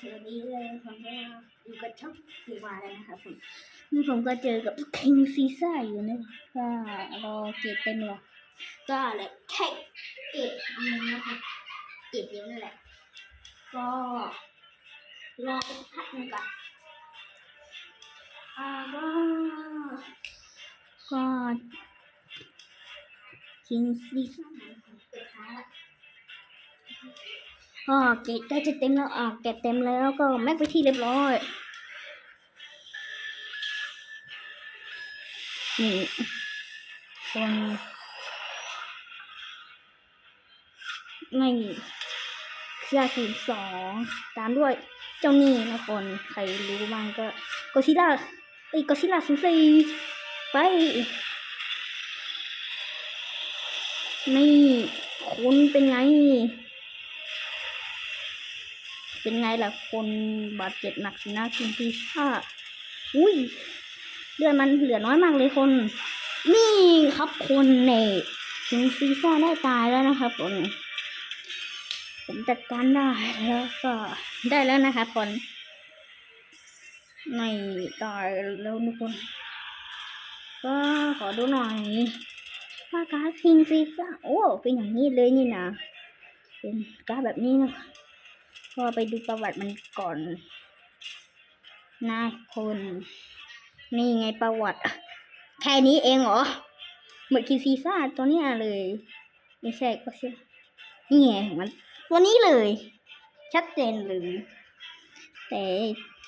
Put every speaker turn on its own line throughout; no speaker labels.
สวัสดีเลยผมก็อยู่กับช่องสีวาแล้วนะครับผมนี่ผมก็เจอกับคิงซีซ่าอยู่นะก็รอเกรดเต็มหรอก็เลยแค่เกรดนึงนะครับเกรดเดียวนั่นแหละ ก็รอสักพักนึงก่อนอ่าก็ก็คิงซีซ่าเกิดช้าละ ก็เกตใกล้จะเต็มแล้วอะเก็บเต็มแล้วก็แม็กไปที่เรียบร้อยนี่คนไม่เชื่อสี่สองตามด้วยเจ้านี่นะคนใครรู้บ้างก็กซิล่าไอ้ยกซิล่าศูสี่ไปนี่คุณเป็นไง เป็นไงล่ะคนบาดเจ็บหนักสินะคุณพีซ่าอุ้ยเลือดมันเหลือน้อยมากเลยคน นี่ครับคนเน่คุณซีซ่าได้ตายแล้วนะครับคนผมจัดการได้แล้วก็ได้แล้วนะครับคนไม่ตายแล้วทุกคน ก็ขอดูหน่อยว่าการ์ดคิงซีซ่าโอ้เป็นอย่างนี้เลยนี่นะเป็นการ์ดแบบนี้นะ ก็ไปดูประวัติมันก่อนนะคุณนี่ไงประวัติ แค่นี้เองเหรอเหมือนคิวซีซ่าตัวนี้เลย ไม่ใช่ก็ใช่นี่ไงมันตัวนี้เลย ชัดเจนเลยแต่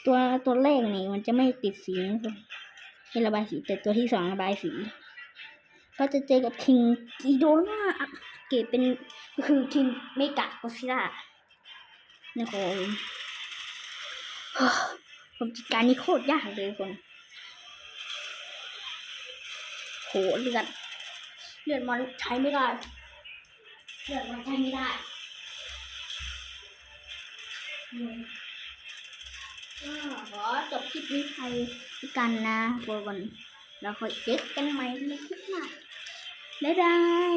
ตัวตัวแรกนี่มันจะไม่ติดสีนะคระบายสี แต่ตัวที่สองระบายสี ก็จะเจอกับคิงกิโดนาเกรดเป็นก็คือคิงเมกะโกซิล่า นะคนผมจัดการนี่โคตรยากเลยคนโหเลือดเลือดมันใช้ไม่ได้เลือดมันใช้ไม่ได้อืมก็ขอจบคลิปนี้ไปกันนะทุกคนเราคอยเจอกันใหม่ในคลิปหน้าบ๊ายบาย